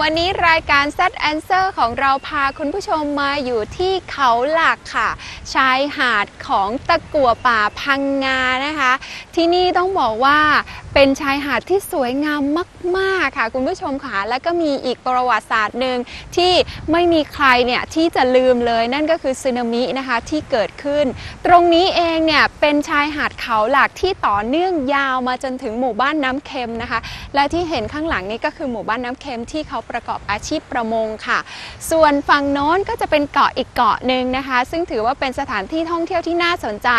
วันนี้รายการ Z Answer ของเราพาคุณผู้ชมมาอยู่ที่เขาหลักค่ะ ชายหาดของตะกัวป่าพังงานะคะ ที่นี่ต้องบอกว่า เป็นชายหาดที่สวยงามมาก ๆ ค่ะ คุณผู้ชมค่ะ แล้วก็มีอีกประวัติศาสตร์หนึ่งที่ไม่มีใครเนี่ยที่จะลืมเลยนั่นก็คือสึนามินะคะที่เกิดขึ้น ตรงนี้เองเนี่ยเป็นชายหาดเขาหลักที่ต่อเนื่องยาวมาจนถึงหมู่บ้านน้ำเค็มนะคะ และที่เห็นข้างหลังนี้ก็คือหมู่บ้านน้ำเค็มที่เขาประกอบอาชีพประมงค่ะ ส่วนฝั่งโน้นก็จะเป็นเกาะอีกเกาะหนึ่งนะคะ ซึ่งถือว่าเป็นสถานที่ท่องเที่ยวที่น่าสนใจ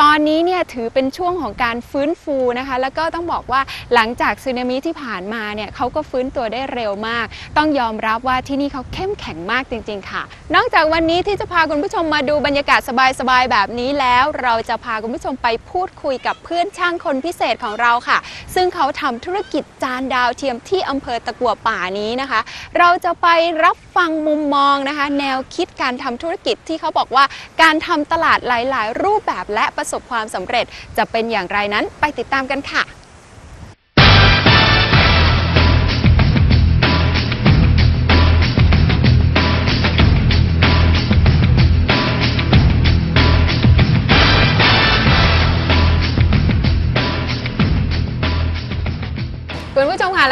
ตอนนี้เนี่ยถือเป็นช่วงของการฟื้นฟูนะคะ แล้วก็ต้องบอกว่าหลังจากสึนามิที่ผ่านมาเนี่ยเขาก็ฟื้นตัวได้เร็วมาก ต้องยอมรับว่าที่นี่เขาเข้มแข็งมากจริง ๆ ค่ะ นอกจากวันนี้ที่จะพาคุณผู้ชมมาดูบรรยากาศสบายๆแบบนี้แล้ว เราจะพาคุณผู้ชมไปพูดคุยกับเพื่อนช่างคนพิเศษของเราค่ะ ซึ่งเขาทำธุรกิจจานดาวเทียมที่อำเภอตะกัวป่านี้นะคะ เราจะไปรับฟังมุมมองนะคะ แนวคิดการทำธุรกิจที่เขาบอกว่าการทำตลาดหลาย ๆ รูปแบบและประสบความสำเร็จจะเป็นอย่างไรนั้นไปติดตามกันค่ะ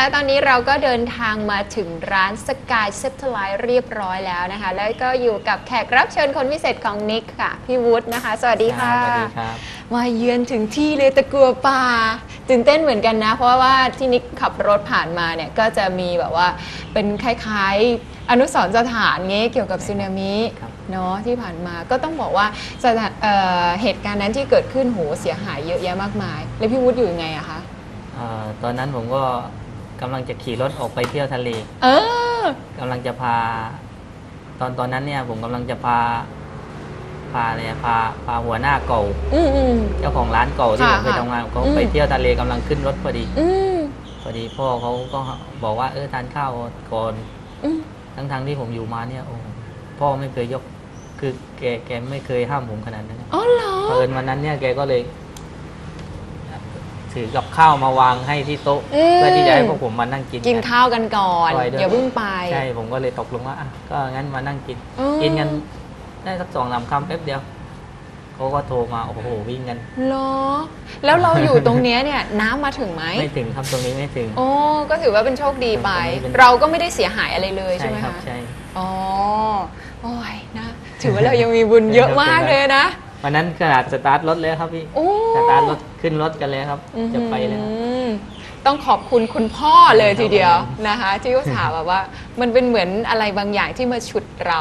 แล้วตอนนี้เราก็เดินทางมาถึงร้านสกายเซ t ไลท์เรียบร้อยแล้วนะคะ แล้วก็อยู่กับแขกรับเชิญคนพิเศษของนิกค่ะ พี่วุฒินะคะ สวัสดีค่ะ สวัสดีครับ มาเยือนถึงที่เลยตะกัวป่าตื่นเต้นเหมือนกันนะ เพราะว่าที่นิกขับรถผ่านมาเนี่ย ก็จะมีแบบว่าเป็นคล้ายๆอนุสรณ์สถานเงี้ยเกี่ยวกับสึนามิครับเนาะที่ผ่านมาก็ต้องบอกว่าสถานเอ่อเหตุการณ์นั้นที่เกิดขึ้นโหเสียหายเยอะแยะมากมาย แล้วพี่วุฒิอยู่ยังไงอะคะเอ่อตอนนั้นผมก็ กำลังจะขี่รถออกไปเที่ยวทะเลเออกำลังจะพา ตอนตอนนั้นเนี่ย ผมกำลังจะพา พาอะไรอะพาพาหัวหน้าเก่าอืมอืม เจ้าของร้านเก่าที่ค่ะผมเคยทำงานเขาอืม ไปเที่ยวทะเลกำลังขึ้นรถพอดีอืมพอดีพ่อเขาก็บอกว่าเออทานข้าวก่อนอืมทั้งทั้งๆที่ผมอยู่มาเนี่ยโอ้พ่อไม่เคยยกคือแกแกไม่เคยห้ามผมขนาดนั้นนะ อ๋อเหรอเอิญวันนั้นเนี่ยแกก็เลย ถือกับข้าวมาวางให้ที่โต๊ะมเพื่อที่จะให้พวกผมมานั่งกินกินกันข้าวกันก่อนอร่อยด้วยอย่าเพิ่งไป ใช่ผมก็เลยตกลงว่าอะก็งั้นมานั่งกิน อืม กินกันได้สักสองสามคำแป๊บเดียวเขาก็โทรมาโอ้โหวิ่งกัน เหรอ แล้วเราอยู่ตรงเนี้ยเนี่ยน้ำมาถึงไหมไม่ถึงครับตรงนี้ไม่ถึง โอ้ก็ถือว่าเป็นโชคดีไป ตรงนี้เป็น เราก็ไม่ได้เสียหายอะไรเลยใช่ไหมครัคะ ใช่ อ๋อ โอ้ยนะ ถือว่าเรายังมีบุญเยอะมากเลยนะ วันนั้นขนาดสตาร์ทรถเลยครับพี่โอ้ สตาร์ทรถขึ้นรถกันเลยครับ จะไปเลยครับอืมต้องขอบคุณคุณพ่อเลยทีเดียวครับผมนะคะ ที่เขาถามแบบว่า มันเป็นเหมือนอะไรบางอย่างที่มาฉุดเรา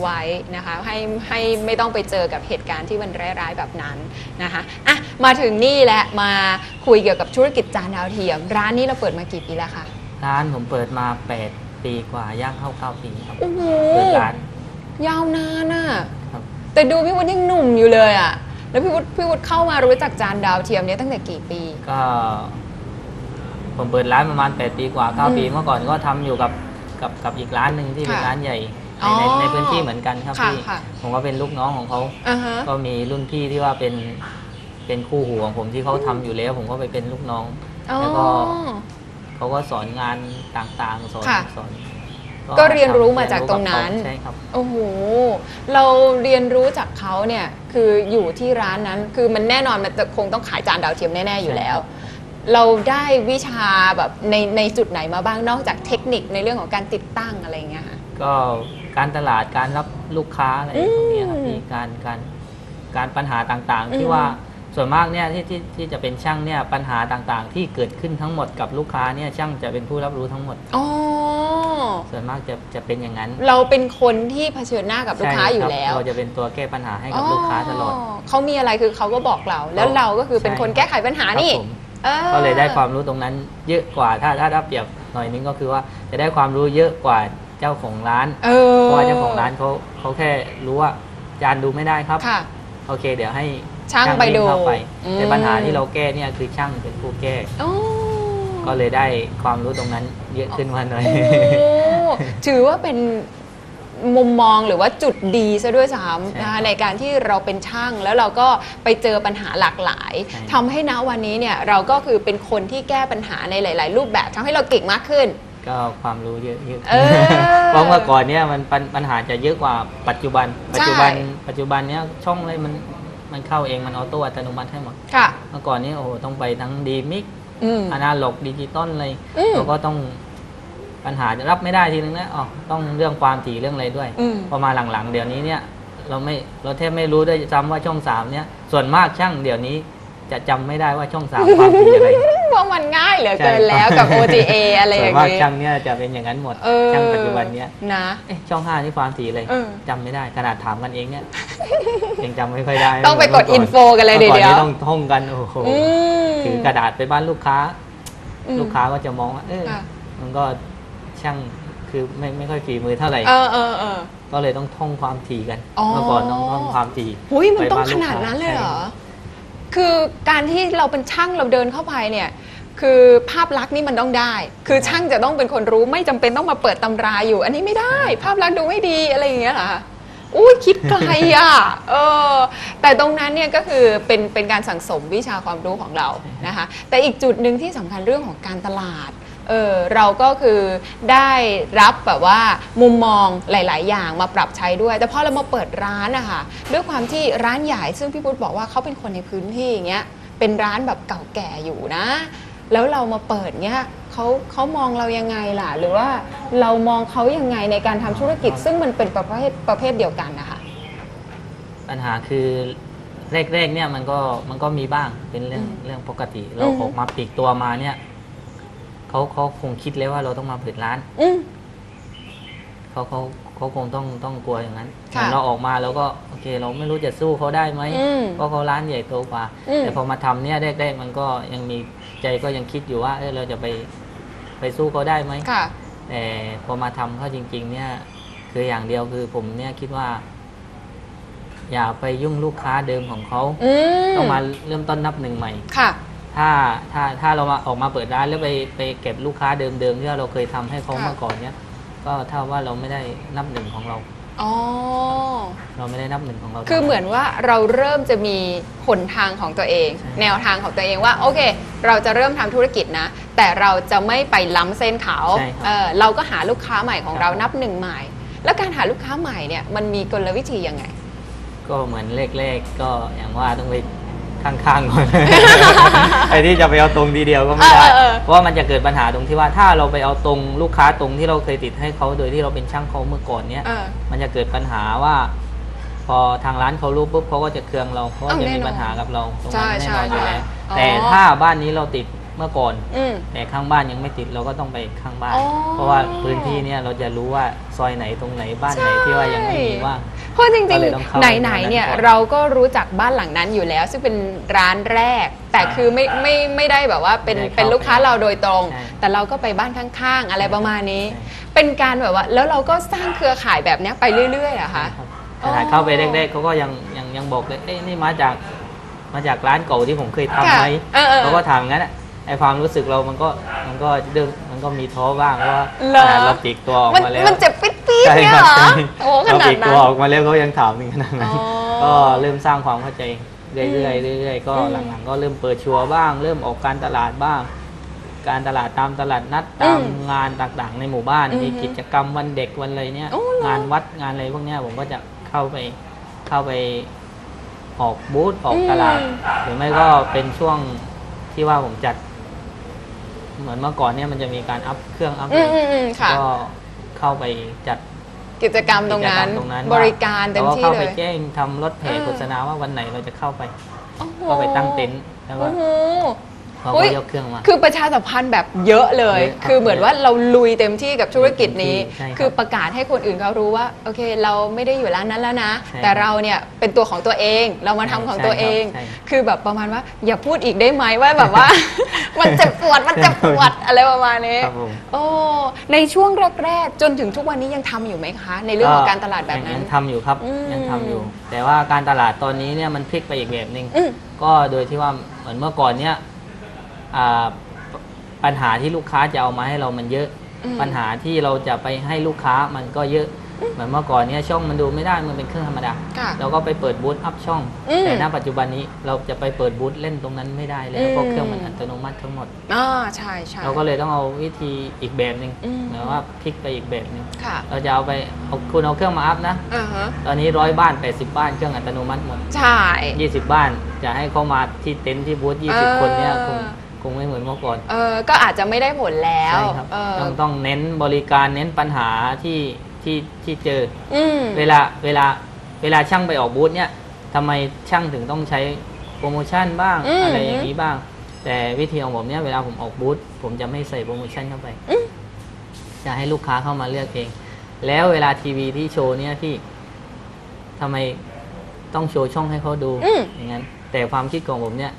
ไว้นะคะ ให้ให้ไม่ต้องไปเจอกับเหตุการณ์ที่มันร้ายๆแบบนั้นนะคะอะมาถึงนี่แหละมาคุยเกี่ยวกับธุรกิจจานดาวเทียม ร้านนี้เราเปิดมากี่ปีแล้วคะร้านผมเปิดมา 8 ปีกว่าย่างเข้าเก้าปีครับ โอ้โหเปิดร้าน ยาวนานอะครับ แต่ดูพี่วุฒิยังหนุ่มอยู่เลยอะแล้วพี่วุฒิพี่วุฒิเข้ามารู้จักจานดาวเทียมเนี้ตั้งแต่กี่ปี ก็ผมเปิดร้านประมาณ 8 ปีกว่าอืม9ปีเมื่อก่อนก็ทำอยู่กับกับกับอีกร้านหนึ่งที่เป็นค่ะร้านใหญ่อ๋ในอในในพื้นที่เหมือนกันครับค่ะพี่ค่ะผมก็เป็นลูกน้องของเขาอ่าฮะก็มีรุ่นพี่ที่ว่าเป็นเป็นคู่หูของผมที่เขาทำอยู่แล้ว ผมก็ไปเป็นลูกน้อง แล้วก็เขาก็สอนงานต่างๆ สอนค่ะสอน ก็เรียนรู้มาจากตรงนั้นใช่ครับโอ้โหเราเรียนรู้จากเขาเนี่ยคืออยู่ที่ร้านนั้นคือมันแน่นอนมันจะคงต้องขายจานดาวเทียมแน่ๆอยู่แล้ว เราได้วิชาแบบในในจุดไหนมาบ้างนอกจากเทคนิคในเรื่องของการติดตั้งอะไรอย่างเงี้ยค่ะก็การตลาดการรับลูกค้าอะไรอืมพวกเนี้ยครับพี่การการการปัญหาต่างอืมๆที่ว่า ส่วนมากเนี่ยที่ที่ที่จะเป็นช่างเนี่ยปัญหาต่างๆ ที่เกิดขึ้นทั้งหมดกับลูกค้าเนี่ยช่างจะเป็นผู้รับรู้ทั้งหมด อ๋อ ส่วนมากจะจะเป็นอย่างนั้นเราเป็นคนที่เผชิญหน้ากับลูกค้าใช่อยู่รับแล้ว เราจะเป็นตัวแก้ปัญหาให้กับลูกค้าตลอด เขามีอะไรคือเขาก็บอกเรา แล้วครับเราก็คือเป็นใช่คนแก้ไขปัญหานี่ครับผมออก็เลยได้ความรู้ตรงนั้นเยอะกว่าถ้าถ้าถ้าเปรียบหน่อยนึงก็คือว่าจะได้ความรู้เยอะกว่าเจ้าของร้านเออเพราะว่าเจ้าของร้านเขาเขาแค่รู้ว่าจานดูไม่ได้ครับค่ะโอเค เดี๋ยวให้ ช่างไปดูวิ่เข้าไปอืม แต่ปัญหาที่เราแก้เนี่ยคือช่างเป็นผู้แก้ โอ้ก็เลยได้ความรู้ตรงนั้นเยอะขึ้นมาหน่อย โอ้ถือว่าเป็นมุมมองหรือว่าจุดดีซะด้วยซ้ำใช่นะครัคะบในการที่เราเป็นช่างแล้วเราก็ไปเจอปัญหาหลากหลายใช่ ทำให้ณวันนี้เนี่ยเราก็คือเป็นคนที่แก้ปัญหาในหลาย ๆ รูปแบบทำให้เราเก่งมากขึ้น ก็ความรู้เยอะเยอะเออเพราะเมื่อก่อนเนี่ยมันปัญปัญหาจะเยอะกว่าปัจจุบัน ปัจจุบันปัจจุบันเนี่ยช่องอะไรมัน มันเข้าเองมันออโต้อัตโนมัติให้หมดค่ะเมื่อก่อนนี้โอ้โหต้องไปทั้งดีมิกอืมอนาล็อกดิจิตอลอะไรอืมเราก็ต้องปัญหาจะรับไม่ได้ทีนึงนะอ๋อต้องเรื่องความถี่เรื่องอะไรด้วยอืมพอมาหลังๆ เดี๋ยวนี้เนี่ย เราไม่เราแทบไม่รู้ด้วยซ้ำว่าช่องสามเนี่ย ส่วนมากช่างเดี๋ยวนี้จะจำไม่ได้ว่าช่องสามความถี่อะไร เพราะมันง่ายเหลือเกินใช่แล้วกับ OTA อะไรอส่วนย่างมากนี้ช่างเนี่ยจะเป็นอย่างนั้นหมดเออช่างปัจจุบันเนี่ยนะเอ๊ะช่องห้านี่ความถี่อะไรเออจำไม่ได้ขนาดถามกันเองเนี่ยยังจำไม่ค่อยได้ ต้องไปกดเมื่อินโฟกันเลยมื่เดี๋อก่อนยวนี้ต้องท่องกันโอ้โหอืมถือกระดาษไปบ้านลูกค้าอืมลูกค้าก็จะมองว่าเออค่ะมันก็ช่างคือไม่ไม่ค่อยฝีมือเท่าไหร่เออเออเออก็เลยต้องท่องความถี่กันอ๋อเมื่อก่อนต้องท่องความถี่หุยมันต้องไปบ้านขลูกนาดค้านั้นเลยเหรอใช่ คือการที่เราเป็นช่างเราเดินเข้าไปเนี่ยคือภาพลักษณ์นี่มันต้องได้ คือช่างจะต้องเป็นคนรู้ไม่จำเป็นต้องมาเปิดตำราอยู่ อันนี้ไม่ได้ ภาพลักษณ์ดูไม่ดีอะไรอย่างเงี้ยเหรอคะอุ้ยคิดไกลอะเออแต่ตรงนั้นเนี่ยก็คือเป็นเป็นการสั่งสมวิชาความรู้ของเรานะคะแต่อีกจุดหนึ่งที่สำคัญเรื่องของการตลาด เออเราก็คือได้รับแบบว่ามุมมองหลาย ๆ อย่างมาปรับใช้ด้วย แต่พอเรามาเปิดร้านอะค่ะด้วยความที่ร้านใหญ่ซึ่งพี่พุทธบอกว่าเขาเป็นคนในพื้นที่อย่างเงี้ยเป็นร้านแบบเก่าแก่อยู่นะ แล้วเรามาเปิดเงี้ยเขาเขามองเรายังไงล่ะ หรือว่าเรามองเขายังไงในการทำธุรกิจ ซึ่งมันเป็นประเภทประเภทเดียวกันนะคะปัญหาคือแรกๆเนี่ยมันก็มันก็มีบ้างเป็นเรื่องอืมเรื่องปกติ เราอืมออกมาปลีกตัวมาเนี่ย เขาเขาคงคิดเลยว่าเราต้องมาเปิดร้านอืม เขาเขาเขาคงต้องต้องกลัวอย่างนั้นค่ะเราออกมาแล้วก็โอเค เราไม่รู้จะสู้เขาได้ไหมอืมเพราะเขาร้านใหญ่โตกว่า อืม แต่พอมาทำเนี่ยแรกๆมันก็ยังมีใจก็ยังคิดอยู่ว่าเออเราจะไปไปสู้เขาได้ไหม ค่ะ แต่พอมาทำเข้าจริง ๆ เนี่ย คืออย่างเดียวคือผมเนี่ยคิดว่า อย่าไปยุ่งลูกค้าเดิมของเขาอืมต้องมาเริ่มต้นนับหนึ่งใหม่ ค่ะ ถ้าถ้าถ้าเรามาออกมาเปิดร้านแล้วไปไปเก็บลูกค้าเดิมๆที่เราเคยทำให้เขาค่ะเมื่อก่อนเนี่ยก็เท่าว่าเราไม่ได้นับหนึ่งของเราอ๋อเราไม่ได้นับหนึ่งของเรา คือเหมือนว่าเราเริ่มจะมีหนทางของตัวเองใช่แนวทางของตัวเองว่าโอเค เราจะเริ่มทำธุรกิจนะ แต่เราจะไม่ไปล้ำเส้นเขาใช่ครับเออเราก็หาลูกค้าใหม่ของเราครับนับหนึ่งใหม่ แล้วการหาลูกค้าใหม่เนี่ยมันมีกลวิธียังไง ก็เหมือนแรกๆก็อย่างว่าต้องไป ข้างๆก่อน ไอ้ที่จะไปเอาตรงทีเดียวก็ไม่ได้ เออเออเออ เพราะว่ามันจะเกิดปัญหาตรงที่ว่าถ้าเราไปเอาตรงลูกค้าตรงที่เราเคยติดให้เขาโดยที่เราเป็นช่างเขาเมื่อก่อนเนี่ยเออ มันจะเกิดปัญหาว่า พอทางร้านเขารู้ปุ๊บเขาก็จะเคืองเราเพราะว่าอ้าวจะแน่มีนอนปัญหากับเราตรงใช่นั้นแน่นอนใช่อยู่แล้วอ๋อแต่ถ้าบ้านนี้เราติดเมื่อก่อน อืม แต่ข้างบ้านยังไม่ติดเราก็ต้องไปข้างบ้าน อ๋อเพราะว่าพื้นที่เนี่ยเราจะรู้ว่าซอยไหนตรงไหนบ้านไหนที่ว่ายังไม่มีว่าง เพราะจริก็งเลยต้องเข้าๆ ไหนๆเนี่ยในนั้นก่อนเราก็รู้จักบ้านหลังนั้นอยู่แล้ว ซึ่งเป็นร้านแรก แต่อ่าคือไม่ไม่ไม่ได้แบบว่าเป็นไม่ได้เข้าเป็นลูกค้าเราโดยตรง ใช่แต่เราก็ไปบ้านข้าง ๆ อะไรประมาณนี้ ใช่ เป็นการแบบว่า แล้วเราก็สร้างเครือข่ายแบบเนี้ยไปเรื่อยๆอะคะ ครับขนาดเข้าไปแรกๆเขาก็ยังยังยังบอกเลยเอ้ยนี่มาจากมาจากร้านเก่าที่ผมเคยทำไหมเออเออเขาก็ถามงั้นอะไอความรู้สึกเรามันก็มันก็เรื่องมันก็มีท้อบ้างเพราะว่าเหรอ ขนาดเราปลีกตัวออกมันมาแล้ว มันเจ็บปิ๊ดปี๊ด ใช่เนี่ยครัเหรอใช่โอ้ขเรานาปลีดกนั้ตัวนออกมาแล้วเขายังถามถึงขนาดนั้น อ๋อก็เริ่มสร้างความเข้าใจเรื่อยๆเรื่อยๆก็อืมหลังๆก็เริ่มเปิดชัวร์บ้าง เริ่มออกการตลาดบ้าง การตลาดตามตลาดนัดตามอืมงานต่างๆ ในหมู่บ้านอือฮึมีกิจกรรมวันเด็กวันอะไรเนี่ยโอ้เหรองานวัดงานอะไรพวกเนี้ยผมก็จะเข้าไปเข้าไปออกบูธออกตลาดหรือไม่ก็เป็นช่วงที่ว่าผมจัด เหมือนเมื่อก่อนเนี่ยมันจะมีการอัพเครื่องอัพอือะมไรอืมอืมค่ะ ก็เข้าไปจัด กิจกรรมตรงนั้น กิจกมตรงนั้นบริการเต็มว่าที่เราก็เข้าเลไปย แจ้งทำรถแห่เออ โฆษณาว่าวันไหนเราจะเข้าไป โอ้โหก็ไปตั้งเต็นท์แล้วก็ โอ้โห เขาอุ๊ก็ยยกเครื่องมา คือประชาสัมพันธ์แบบเยอะเลยเยอะครับคือเหมือนว่าเราลุยเต็มที่กับธุรกิจนี้ใช่ครับคือประกาศให้คนอื่นเขารู้ว่าโอเค เราไม่ได้อยู่ร้านนั้นแล้วนะใช่แต่เราเนี่ยเป็นตัวของตัวเองเรามาทำของตัวเองใช่ครับคือแบบประมาณว่าอย่าพูดอีกได้ไหมว่าแบบว่า มันเจ็บปวดมันเจ็บปวดอะไรประมาณนี้ครับผมโอ้ในช่วงแรกๆจนถึงทุกวันนี้ยังทำอยู่ไหมคะ ในเรื่องของการตลาดแบบนั้ยันงทำอยู่ครับอืมยังทำอยู่ แต่ว่าการตลาดตอนนี้เนี่ยมันพลิกไปอีกแบบหนึ่งอืมก็โดยที่ว่าเหมือนเมื่อก่อนเนี่ยอ่า ปปัญหาที่ลูกค้าจะเอามาให้เรามันเยอะอืมปัญหาที่เราจะไปให้ลูกค้ามันก็เยอะเหมือนเมื่อก่อนเนี่ยช่องมันดูไม่ได้มันเป็นเครื่องธรรมดาค่ะเราก็ไปเปิดบูธอัพช่องอืมแต่ณปัจจุบันนี้เราจะไปเปิดบูธเล่นตรงนั้นไม่ได้แล้วเพราะอืมเครื่องมันอัตโนมัติทั้งหมดอ่าใช่ใช่เราก็เลยต้องเอาวิธีอีกแบบหนึ่งอืมหมายว่าพลิกไปอีกแบบหนึ่งค่ะเราจะเอาไปเอาคุณเอาเครื่องมาอัพนะอ่าฮะตอนนี้ร้อยบ้าน 80 บ้านเครื่องอัตโนมัติหมดใช่20 บ้านจะให้เขามาที่เต็นท์ที่บูธเออ20 คนเนี่ยคงค งไม่เหมือนเมื่อก่อนเออก็อาจจะไม่ได้ผลแล้วใช่ครับเออต้องต้องเน้นบริการเน้นปัญหาที่ที่ที่เจออืมเวลาเวลาเวลาช่างไปออกบูธเนี่ยทำไมช่างถึงต้องใช้โปรโมชั่นบ้างอืม อะไรอย่างนี้บ้าง แต่วิธีของผมเนี่ยเวลาผมออกบูธผมจะไม่ใส่โปรโมชั่นเข้าไปอืมจะให้ลูกค้าเข้ามาเลือกเอง แล้วเวลาทีวีที่โชว์เนี่ยพี่ทำไมต้องโชว์ช่องให้เขาดูอืม อย่างนั้น แต่ความคิดของผมเนี่ย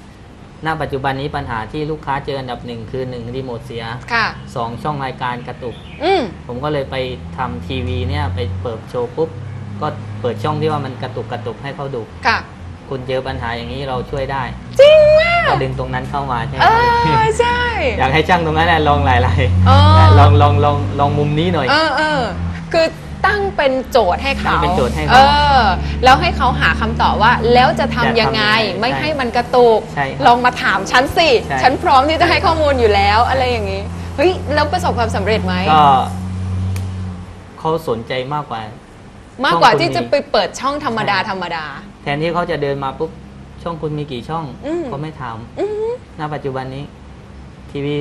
ณปัจจุบันนี้ปัญหาที่ลูกค้าเจออันดับหนึ่งคือหนึ่งรีโมทเสียค่ะ สองช่องรายการกระตุก อืมผมก็เลยไปทำทีวีเนี่ยไปเปิดโชว์ปุ๊บ ก็เปิดช่องที่ว่ามันกระตุกกระตุกให้เขาดู ค่ะ คุณเจอปัญหาอย่างนี้เราช่วยได้ จริงมากก็ดึงตรงนั้นเข้ามาใช่ไหเอมอใช่อยากให้ช่างตรงนั้นน่ะลองหลายเออๆลองลองลองลองมุมนี้หน่อย เออเออคือ ตั้งเป็นโจทย์ให้เขาตั้งเป็นโจทย์ให้เขาเออแล้วให้เขาหาคำตอบว่า แล้วจะทำยังไง จะทำยังไงไม่ใช่ให้มันกระตุก ใช่ครับลองมาถามฉันสิ ใช่ ฉันพร้อมที่จะให้ข้อมูลอยู่แล้วอะไรอย่างนี้ เฮ้ย แล้วประสบความสำเร็จไหม ก็เขาสนใจมากกว่า มากกว่าช่องคุณที่จะมีไปเปิดช่องธรรมดา ใช่ ธรรมดา แทนที่เขาจะเดินมาปุ๊บช่องคุณมีกี่ช่องอืม เขาไม่ถามอืมณปัจจุบันนี้ ทีวี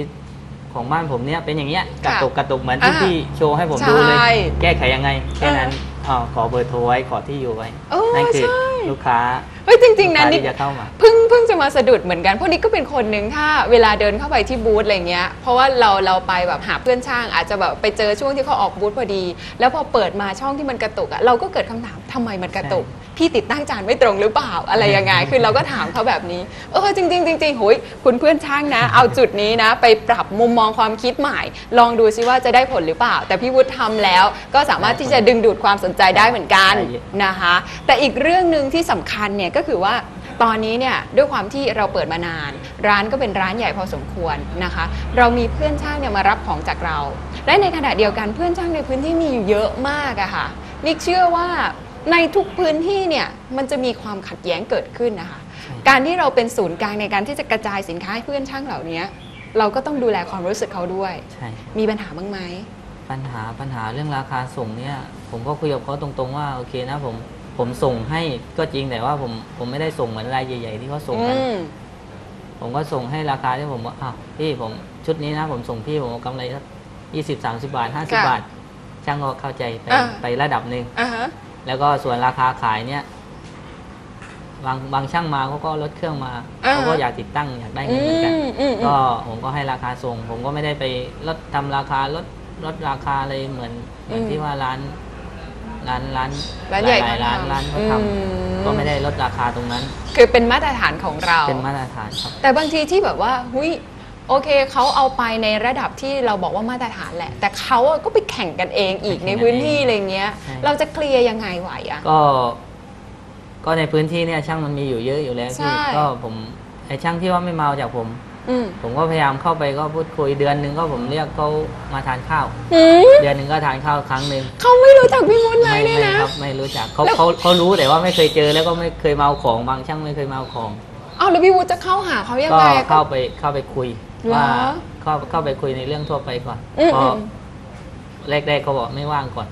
ของบ้านผมเนี่ยเป็นอย่างเงี้ยกระค่ะตุกกระตุกเหมือนที่อ่าพี่โชว์ให้ผมดูเลย ใช่แก้ไขยังไงแค่นั้นเอออ๋อขอเบอร์โทรไว้ขอที่อยู่ไว้เออนั่นคือใช่ ลูกค้า เฮ้ยจริงๆนะลูกค้านี่ที่จะเข้ามาเพิ่งเพิ่งจะมาสะดุดเหมือนกันเพราะนี่ก็เป็นคนหนึ่งถ้าเวลาเดินเข้าไปที่บูธอะไรเงี้ยเพราะว่าเราเราไปแบบหาเพื่อนช่าง อาจจะแบบไปเจอช่วงที่เขาออกบูธพอดี แล้วพอเปิดมาช่องที่มันกระตุกอะเราก็เกิดคำถามทำไมมันกระตุกพี่ติดตั้งจานไม่ตรงหรือเปล่าอะไรยังไง คือเราก็ถามเขาแบบนี้เออจริงๆจริงๆโหยคุณเพื่อนช่างนะ เอาจุดนี้นะ ไปปรับมุมมองความคิดใหม่ ลองดูซิว่าจะได้ผลหรือเปล่า แต่พี่วุฒิทำแล้ว ก็สามารถที่จะดึงดูดความสนใจได้เหมือนกันได้เยอะนะคะ แต่อีกเรื่องหนึ่งที่สำคัญเนี่ยก็คือว่าตอนนี้เนี่ยด้วยความที่เราเปิดมานาน ร้านก็เป็นร้านใหญ่พอสมควรนะคะ เรามีเพื่อนช่างเนี่ยมารับของจากเรา และในขณะเดียวกันเพื่อนช่างในพื้นที่มีอยู่เยอะมากอะค่ะนิกเชื่อว่าในทุกพื้นที่เนี่ยมันจะมีความขัดแย้งเกิดขึ้นนะคะ การที่เราเป็นศูนย์กลางในการที่จะกระจายสินค้าให้เพื่อนช่างเหล่านี้เราก็ต้องดูแลความรู้สึกเขาด้วย ใช่มีปัญหาบ้างไหมปัญหาปัญหาเรื่องราคาส่งเนี่ย ผมก็คุยกับเขาตรงๆว่าโอเคนะผม ผมส่งให้ก็จริงแต่ว่าผมผมไม่ได้ส่งเหมือนรายใหญ่ ๆ ที่เขาส่งอืกันมผมก็ส่งให้ราคาที่ผมว่าอ้าวพี่ผมชุดนี้นะ ผมส่งพี่ผมเอากำไรสักยี่สิบสามสิบาทห้าสิค่ะบาท ช่างก็เข้าใจไปอ่า ไประดับหนึ่ง อ่าฮะ แล้วก็ส่วนราคาขายเนี่ย บางบางช่างมาเขาก็ลดเครื่องมาอ่า เขาก็อยากติดตั้งอยากได้อืเงินเหมือนกัน มอืมอืก็มผมก็ให้ราคาส่ง ผมก็ไม่ได้ไปลดทำราคาลดลดราคาเลยเหมือนเหมือนอืม ที่ว่าร้าน ร้านร้านร้านใหญ่ลายๆร้านเขาทำร้านเขาทอืมำก็ไม่ได้ลดราคาตรงนั้น คือเป็นมาตรฐานของเรา เป็นมาตรฐานครับ แต่บางทีที่แบบว่าหุยโอเคเขาเอาไปในระดับที่เราบอกว่ามาตรฐานแหละ แต่เขาอะก็ไปแข่งกันเองอีกไปในแข่งกันพื้นที่อะไรเงี้ย ใช่ เราจะเคลียร์ยังไงไหวอะ ก็ ก็ในพื้นที่เนี่ยช่างมันมีอยู่เยอะอยู่แล้วใช่ พี่ก็ผมไอ้ช่างที่ว่าไม่เมาจากผม อืมผมก็พยายามเข้าไปก็พูดคุยเดือนหนึ่งก็ผมเรียกเขามาทานข้าวหืมเดือนหนึ่งก็ทานข้าวครั้งหนึ่งเขาไม่รู้จักพี่วุฒิเลไม่ยเนี่ยไม่นะ ครับไม่รู้จักเขาแล้ว เขาเขารู้แต่ว่าไม่เคยเจอแล้วก็ไม่เคยเมาของบางช่างไม่เคยเมาของ เอาแล้วพี่วุฒิจะเข้าหาเขายังก็ไงเข้าไปเข้าไปคุยเหรอว่าเข้าเข้าไปคุยในเรื่องทั่วไปก่อนอืมพออืมแรกๆเขาบอกไม่ว่างก่อน